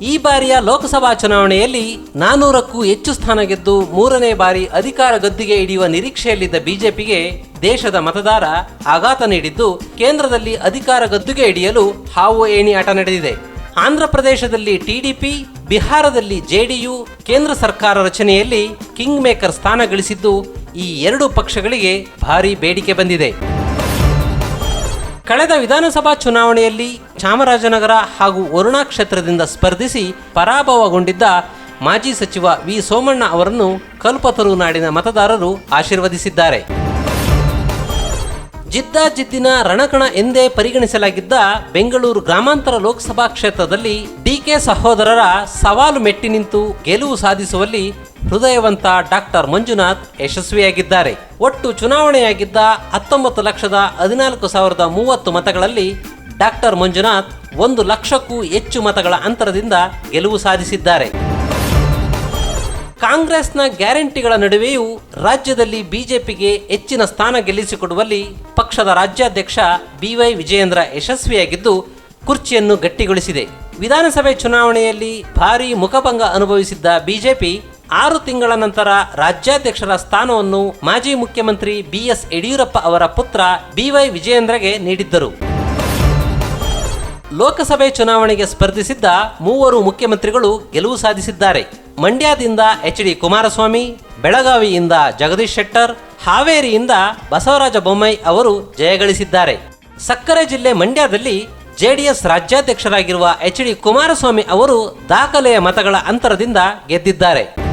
ಈ ಬಾರಿಯ ಲೋಕಸಭಾ ಚುನಾವಣೆಯಲ್ಲಿ ನಾನೂರಕ್ಕೂ ಹೆಚ್ಚು ಸ್ಥಾನ ಗೆದ್ದು ಮೂರನೇ ಬಾರಿ ಅಧಿಕಾರ ಗದ್ದುಗೆ ಹಿಡಿಯುವ ನಿರೀಕ್ಷೆಯಲ್ಲಿದ್ದ ಬಿಜೆಪಿಗೆ ದೇಶದ ಮತದಾರ ಆಘಾತ ನೀಡಿದ್ದು ಕೇಂದ್ರದಲ್ಲಿ ಅಧಿಕಾರ ಗದ್ದುಗೆ ಹಿಡಿಯಲು ಹಾವು ಏಣಿ ಆಟ ನಡೆದಿದೆ. ಆಂಧ್ರ ಪ್ರದೇಶದಲ್ಲಿ ಟಿಡಿಪಿ ಬಿಹಾರದಲ್ಲಿ ಜೆಡಿಯು ಕೇಂದ್ರ ಸರ್ಕಾರ ರಚನೆಯಲ್ಲಿ ಕಿಂಗ್ ಮೇಕರ್ ಸ್ಥಾನ ಗಳಿಸಿದ್ದು ಈ ಎರಡು ಪಕ್ಷಗಳಿಗೆ ಭಾರೀ ಬೇಡಿಕೆ ಬಂದಿದೆ. ಕಳೆದ ವಿಧಾನಸಭಾ ಚುನಾವಣೆಯಲ್ಲಿ ಚಾಮರಾಜನಗರ ಹಾಗೂ ವರುಣಾ ಕ್ಷೇತ್ರದಿಂದ ಸ್ಪರ್ಧಿಸಿ ಪರಾಭವಗೊಂಡಿದ್ದ ಮಾಜಿ ಸಚಿವ ವಿ ಸೋಮಣ್ಣ ಅವರನ್ನು ಕಲ್ಪತರು ನಾಡಿನ ಮತದಾರರು ಆಶೀರ್ವದಿಸಿದ್ದಾರೆ. ಜಿದ್ದಾಜಿದ್ದಿನ ರಣಕಣ ಎಂದೇ ಪರಿಗಣಿಸಲಾಗಿದ್ದ ಬೆಂಗಳೂರು ಗ್ರಾಮಾಂತರ ಲೋಕಸಭಾ ಕ್ಷೇತ್ರದಲ್ಲಿ ಡಿಕೆ ಸಹೋದರರ ಸವಾಲು ಮೆಟ್ಟಿ ನಿಂತು ಗೆಲುವು ಸಾಧಿಸುವಲ್ಲಿ ಹೃದಯವಂತ ಡಾಕ್ಟರ್ ಮಂಜುನಾಥ್ ಯಶಸ್ವಿಯಾಗಿದ್ದಾರೆ. ಒಟ್ಟು ಚುನಾವಣೆಯಾಗಿದ್ದ ಹತ್ತೊಂಬತ್ತು ಲಕ್ಷದ ಹದಿನಾಲ್ಕು ಸಾವಿರದ ಮೂವತ್ತು ಮತಗಳಲ್ಲಿ ಡಾಕ್ಟರ್ ಮಂಜುನಾಥ್ ಒಂದು ಲಕ್ಷಕ್ಕೂ ಹೆಚ್ಚು ಮತಗಳ ಅಂತರದಿಂದ ಗೆಲುವು ಸಾಧಿಸಿದ್ದಾರೆ. ಕಾಂಗ್ರೆಸ್ನ ಗ್ಯಾರಂಟಿಗಳ ನಡುವೆಯೂ ರಾಜ್ಯದಲ್ಲಿ ಬಿಜೆಪಿಗೆ ಹೆಚ್ಚಿನ ಸ್ಥಾನ ಗೆಲ್ಲಿಸಿಕೊಡುವಲ್ಲಿ ಪಕ್ಷದ ರಾಜ್ಯಾಧ್ಯಕ್ಷ ಬಿವೈ ವಿಜಯೇಂದ್ರ ಯಶಸ್ವಿಯಾಗಿದ್ದು ಕುರ್ಚಿಯನ್ನು ಗಟ್ಟಿಗೊಳಿಸಿದೆ. ವಿಧಾನಸಭೆ ಚುನಾವಣೆಯಲ್ಲಿ ಭಾರೀ ಮುಖಭಂಗ ಅನುಭವಿಸಿದ್ದ ಬಿಜೆಪಿ ಆರು ತಿಂಗಳ ನಂತರ ರಾಜ್ಯಾಧ್ಯಕ್ಷರ ಸ್ಥಾನವನ್ನು ಮಾಜಿ ಮುಖ್ಯಮಂತ್ರಿ ಬಿ ಎಸ್ ಯಡಿಯೂರಪ್ಪ ಅವರ ಪುತ್ರ ಬಿವೈ ವಿಜಯೇಂದ್ರಗೆ ನೀಡಿದ್ದರು. ಲೋಕಸಭೆ ಚುನಾವಣೆಗೆ ಸ್ಪರ್ಧಿಸಿದ್ದ ಮೂವರು ಮುಖ್ಯಮಂತ್ರಿಗಳು ಗೆಲುವು ಸಾಧಿಸಿದ್ದಾರೆ. ಮಂಡ್ಯದಿಂದ ಎಚ್ ಡಿ ಕುಮಾರಸ್ವಾಮಿ, ಬೆಳಗಾವಿಯಿಂದ ಜಗದೀಶ್ ಶೆಟ್ಟರ್, ಹಾವೇರಿಯಿಂದ ಬಸವರಾಜ ಬೊಮ್ಮಾಯಿ ಅವರು ಜಯಗಳಿಸಿದ್ದಾರೆ ಸಕ್ಕರೆ ಜಿಲ್ಲೆ ಮಂಡ್ಯದಲ್ಲಿ ಜೆಡಿಎಸ್ ರಾಜ್ಯಾಧ್ಯಕ್ಷರಾಗಿರುವ ಎಚ್ ಡಿ ಕುಮಾರಸ್ವಾಮಿ ಅವರು ದಾಖಲೆಯ ಮತಗಳ ಅಂತರದಿಂದ ಗೆದ್ದಿದ್ದಾರೆ.